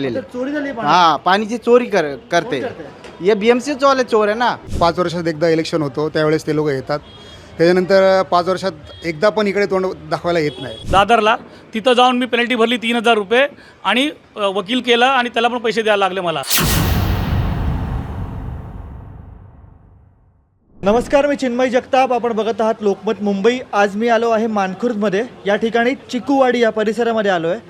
लेले चोरी झाली पाणी. हा पाणीची चोरी कर करते. हे बीएमसी वाले चोर आहे ना? पाच वर्षात एकदा इलेक्शन होतो त्यावेळेस ते लोक येतात. त्याच्यानंतर पाच वर्षात एकदा पण इकडे तोंड दाखवायला येत नाही. दादरला तिथं जाऊन मी पेनल्टी भरली तीन हजार रुपये आणि अ, वकील केला आणि त्याला पण पैसे द्यायला लागले मला. नमस्कार मी चिन्मय जगताप. आपण बघत आहात लोकमत मुंबई. आज मी आलो आहे मानखुर्दमध्ये. या ठिकाणी चिकूवाडी या परिसरामध्ये आलो आहे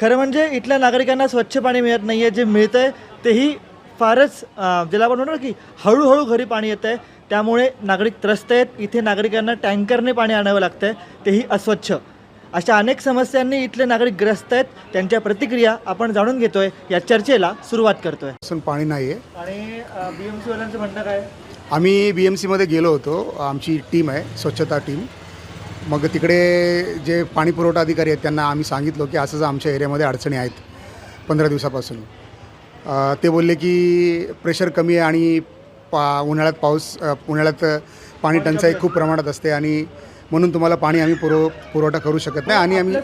खरं म्हणजे इथल्या नागरिकांना स्वच्छ पाणी मिळत नाही आहे जे मिळतं आहे तेही फारच ज्याला आपण म्हणतो ना की हळूहळू घरी पाणी येतं आहे त्यामुळे नागरिक त्रस्त आहेत. इथे नागरिकांना टँकरने पाणी आणावं लागतं आहे तेही अस्वच्छ. अशा अनेक समस्यांनी इथले नागरिक ग्रस्त आहेत. त्यांच्या प्रतिक्रिया आपण जाणून घेतोय. या चर्चेला सुरुवात करतोय. असून पाणी नाही आहे आणि बी एम सीवाल्यांचं म्हणणं काय? आम्ही बी एम सीमध्ये गेलो होतो. आमची टीम आहे स्वच्छता टीम. मग तिकडे जे पाणी पुरवठा अधिकारी आहेत त्यांना आम्ही सांगितलं की असंच आमच्या एरियामध्ये अडचणी आहेत पंधरा दिवसापासून. ते बोलले की प्रेशर कमी आहे आणि पा उन्हाळ्यात पाऊस उन्हाळ्यात पाणी टंचाई खूप प्रमाणात असते आणि म्हणून तुम्हाला पाणी आम्ही पुरव पुरवठा करू शकत नाही आणि आम्ही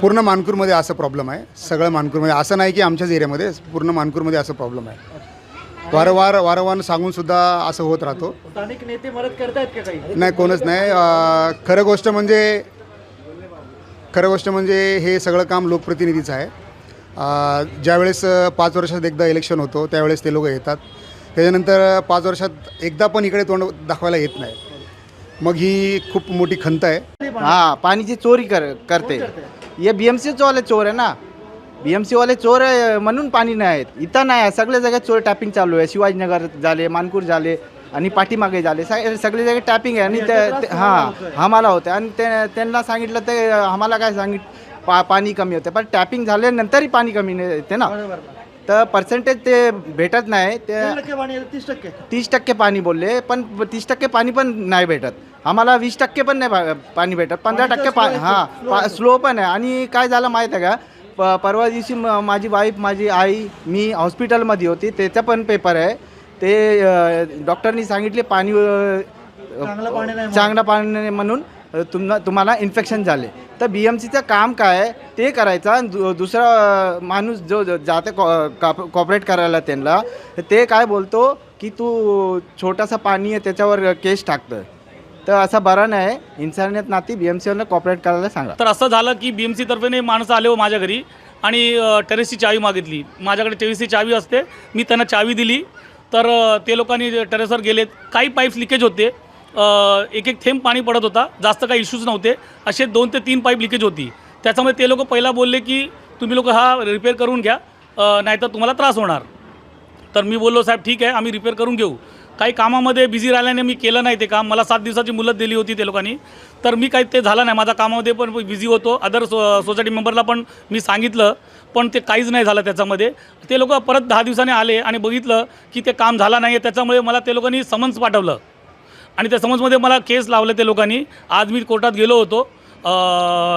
पूर्ण मानपूरमध्ये असं प्रॉब्लेम आहे. सगळं मानपूरमध्ये असं नाही की आमच्याच एरियामध्ये पूर्ण मानपूरमध्ये असं प्रॉब्लेम आहे. वारंवार वारंवार सांगून सुद्धा असं होत राहतो. स्थानिक नेते मदत करतायत का काही? नाही कोणच नाही. अं, खरं गोष्ट म्हणजे खरं गोष्ट म्हणजे हे सगळं काम लोकप्रतिनिधीचं आहे. अं, ज्यावेळेस अं, पाच वर्षात एकदा इलेक्शन होतो त्यावेळेस ते लोक येतात. त्याच्यानंतर पाच वर्षात एकदा पण इकडे तोंड दाखवायला येत नाही. मग ही खूप मोठी खंत आहे. हा पाणीची चोरी कर करते. हे बीएमसी वाले चोर आहे ना. बीएमसी वाले चोर आहे म्हणून पाणी नाही आहेत. इथं नाही आहे. सगळ्या जागेत चोर टॅपिंग चालू आहे. शिवाजीनगर झाले मानपूर झाले आणि पाठीमागे झाले. सग- सगळे जागे टॅपिंग आहे आणि ते- ते- हां आम्हाला होते. आणि ते त्यांना सांगितलं ते आम्हाला काय सांगित पा पाणी कमी होते. पण टॅपिंग झाल्यानंतरही पाणी कमी नाही येते ना. तर पर्सेंटेज ते भेटत नाही. ते तीस टक्के पाणी येतं, तीस टक्के. तीस टक्के पाणी बोलले. पण तीस टक्के पाणी पण नाही भेटत. आम्हाला वीस टक्के पण नाही भा- पाणी भेटत. पंधरा टक्के पा हां. स्लो पण आहे. आणि काय झालं माहीत आहे का? प परवा दिवशी म- माझी वाईफ माझी आई मी हॉस्पिटलमध्ये होती. त्याचा पण पेपर आहे. ते डॉक्टरनी सांगितले पाणी चांगलं पाणी नाही चांगलं पाणी नाही म्हणून अ, तुम तुम्हाला इन्फेक्शन झाले. तर बी एम सीचं काम काय आहे? ते करायचं आणि दु दुसरा माणूस जो जाते कॉपरेट करायला त्यांना ते काय बोलतो की तू छोटासा पाणी आहे त्याच्यावर केस टाकतं तर असा बरा नाही इन्सानियत नाती बी एम सीवरनं कॉपरेट करायला सांगा. तर असं झालं की बी एम सी तर्फेने माणसं आले हो माझ्या घरी आणि टेरेसची चावी मागितली. माझ्याकडे टेरेसची चावी असते. मी त्यांना चावी दिली. तर ते लोकांनी टेरेसवर गेलेत. काही पाईप्स लिकेज होते. एक एक थेंब पाणी पडत होता. जास्त काही इश्यूज नव्हते. असे दोन ते तीन पाईप लिकेज होती. त्याच्यामुळे ते लोक पहिला बोलले की तुम्ही लोक हा रिपेअर करून घ्या. नाहीतर तुम्हाला त्रास होणार. तर मी बोललो साहेब ठीक आहे. आम्ही रिपेअर करून घेऊ. काही कामामध्ये बिझी राहिल्याने मी केलं नाही ते काम. मला सात दिवसाची मुदत दिली होती ते लोकांनी. तर मी काही ते झालं नाही. माझा कामामध्ये पण बिझी होतो. अदर सो सोसायटी मेंबरला पण मी सांगितलं पण ते काहीच नाही झालं त्याच्यामध्ये. ते लोक परत दहा दिवसांनी आले आणि बघितलं की ते काम झालं नाही आहे त्याच्यामुळे मला ते लोकांनी समन्स पाठवलं. आणि त्या समन्समध्ये मला केस लावले ते लोकांनी. आज मी कोर्टात गेलो होतो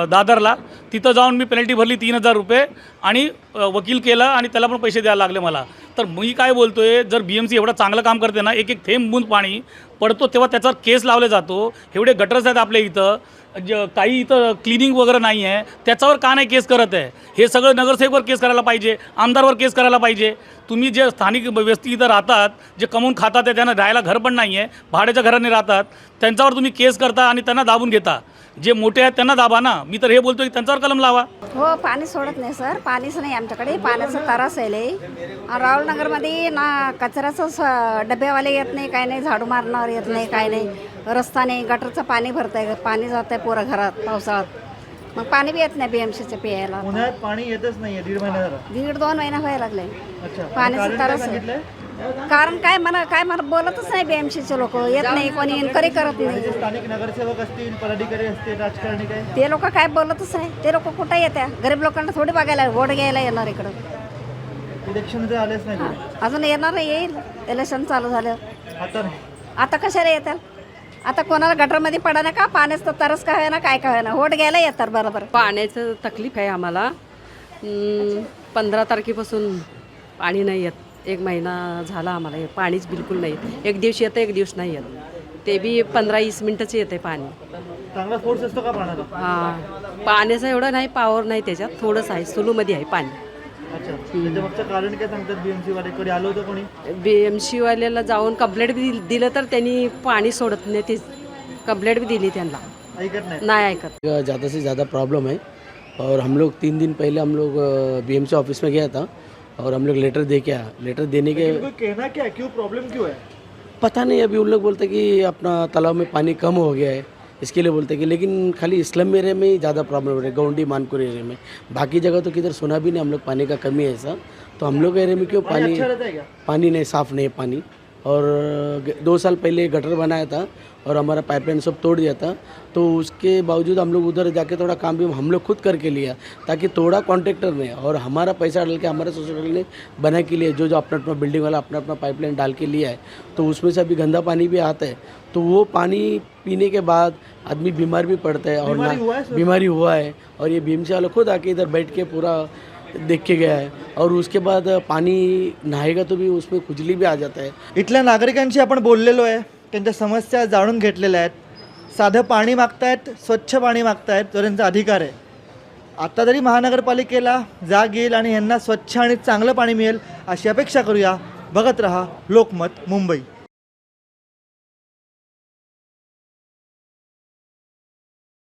दादरला. तिथं जाऊन मी पेनल्टी भरली तीन हजार रुपये आणि वकील केला आणि त्याला पण पैसे द्यायला लागले मला. तर मी काय बोलतोय जर बी एम सी एवढं चांगलं काम करते ना एक एक थेंब बूंद पाणी पडतो तेव्हा त्याच्यावर केस लावले जातो. एवढे गटर्स आहेत आपल्या इथं. ज काही इथं क्लिनिंग वगैरे नाही आहे त्याच्यावर का नाही केस करत आहे? हे सगळं नगरसेवकवर केस करायला पाहिजे आमदारवर केस करायला पाहिजे. तुम्ही जे स्थानिक व्यक्ती इथं राहतात जे कमवून खातात आहे त्यांना राहायला घर पण नाही आहे भाड्याच्या घराने राहतात त्यांच्यावर तुम्ही केस करता आणि त्यांना दाबून घेता. जे मोठे आहेत त्यांना दाबा ना. मी तर हे बोलतो की त्यांच्यावर कलम लावा. हो पाणी सोडत नाही सर. पाणीच नाही आमच्याकडे. पाण्याचं तरास आहे लई. आणि राहुलनगरमध्ये ना कचऱ्याचं स- डब्यावाले येत नाही काय नाही झाडू मारणार येत नाही काय नाही. रस्ता नाही गटरचं पाणी भरत आहे पाणी जात आहे पोरं घरात पावसाळ्यात. मग पाणी बी येत नाही बीएमसीचं प्यायला. उन्हाळ्यात पाणी येतच नाहीये दीड महिना झाला. दीड दोन महिना व्हायला लागले. अच्छा. पाण्याचं कारण काय तरस आहे. सांगितलंय? कारण काय मला काय मला बोलतच नाही बीएमसीचे लोक. येत नाही कोणी इन्क्वायरी करत नाही. स्थानिक नगरसेवक असतील पदाधिकारी असतील राजकारणी काय? ते लोक काय बोलतच नाही. ते लोक कुठं येत्या? गरीब लोकांना थोडी बघायला वोट घ्यायला येणार इकडं. इलेक्शन जर आलेच नाही. तुम्ही. अजून येणार येईल. इलेक्शन चालू झालं आता नाही. आता कशाला येतात आता कोणाला गटरमध्ये पडा ना का? पाण्याचं तरस का ना काय का ना वोट घ्यायला येतात बरोबर. पाण्याचं तकलीफ आहे आम्हाला. पंधरा तारखेपासून पाणी नाही येत. एक महिना झाला आम्हाला हे पाणीच बिलकुल नाही. एक दिवस येतं एक दिवस नाही येत. ते बी पंधरा वीस मिनटाचं येते पाणी. चांगला फोर्स असतो का पाण्याला हा. पाण्याचं एवढं नाही पावर नाही त्याच्यात. थोडंच आहे सुलूमध्ये आहे पाणी. अच्छा. त्याच्या मागचं कारण काय सांगतात बीएमसी वाले? कडे आलं होतं कोणी? बी एम सीवाल्याला जाऊन कंप्लेंट बी दिल- दिलं तर त्यांनी पाणी सोडत नाही ते कंप्लेंट भी दिली त्यांना. ऐकत नाही. नाही ऐकत. ज़्यादा से ज़्यादा प्रॉब्लम है और हम लोग तीन दिन पहले हम लोग बीएमसी ऑफिस में गया था. और हम लोग लेटर दे क्या? लेटर देने के कहना क्या क्यों? प्रॉब्लम क्यों है? पता नहीं अभी उन लोग बोलते कि अपना तालाब में पानी कम हो गया है इसके लिए बोलते कि लेकिन खाली इस्लम एरिया में ही ज़्यादा प्रॉब्लम हो रही है गौंडी मानपुर एरिया में। बाकी जगह तो किधर सुना भी नहीं हम लोग पानी का कमी है ऐसा। तो हम लोग एरिया में क्यों पानी पानी अच्छा पानी नहीं साफ़ नहीं है पानी। और दो साल पहले गटर बनाया था और हमारा पाइपलाइन सब तोड़ दिया था। तो उसके बावजूद हम लोग उधर जाके थोड़ा काम भी हम लोग खुद करके लिया ताकि थोड़ा कॉन्ट्रेक्टर ने और हमारा पैसा डाल के हमारे सोसाइटी ने बना के लिए जो जो अपना अपना बिल्डिंग वाला अपना अपना पाइपलाइन डाल के लिया है तो उसमें से अभी गंदा पानी भी आता है। तो वो पानी पीने के बाद आदमी बीमार भी पड़ता है और बीमारी हुआ है बीमारी हुआ है। और ये बीएमसी वाले खुद आके इधर बैठ के पूरा देख के गया है। और उसके बाद पाणी नहाएगा तो भी उसमें खुजली भी आ जाता है। इथल्या नागरिकांशी आपण बोललेलो आहे त्यांच्या समस्या जाणून घेतलेल्या आहेत. साधं पाणी मागतायत स्वच्छ पाणी मागतायत तो त्यांचा अधिकार आहे. आता तरी महानगरपालिकेला जाग येईल आणि यांना स्वच्छ आणि चांगलं पाणी मिळेल अशी अपेक्षा करूया. बघत रहा लोकमत मुंबई.